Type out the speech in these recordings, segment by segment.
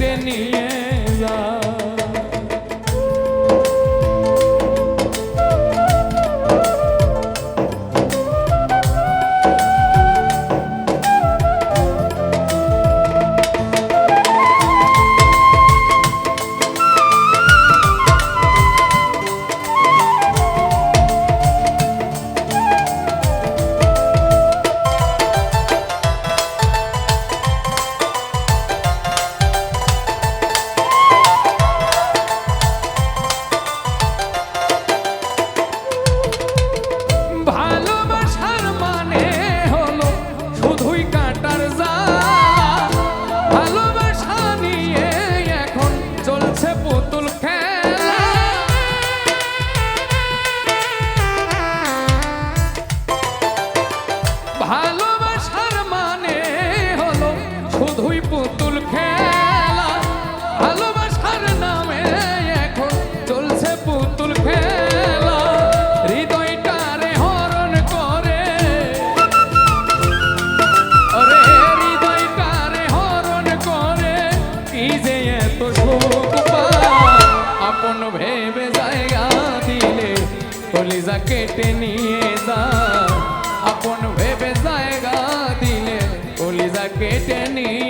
给你。কলিজা কেটে নিয়ে যা। আপন ভেবে জায়গা দিলে কলিজা কেটে নিয়ে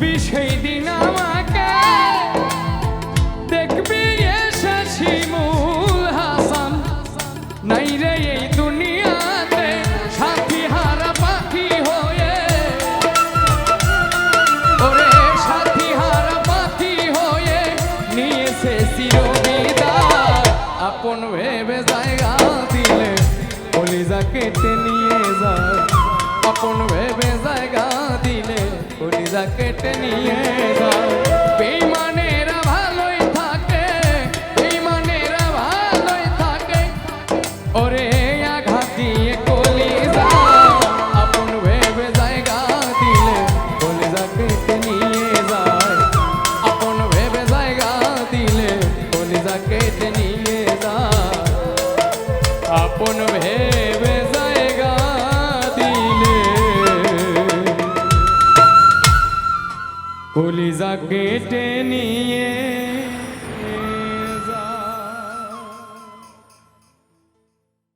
বুঝবি সেই দিন আমাকে? দেখবি এসেছি মূল হাসান। নাই রে এই দুনিয়াতে সাথী হারা পাখি হয়ে। ওরে সাথী হারা পাখি হয়ে নিয়েছে চিরবিদা আপন ভেবে জায়গা দিলে কলিজা কেটে নিয়ে যা আপন ভেবে জায়গা দিলে কলিজা কেটে নিয়ে যাও বেইমান কলিজা কেটে নিয়ে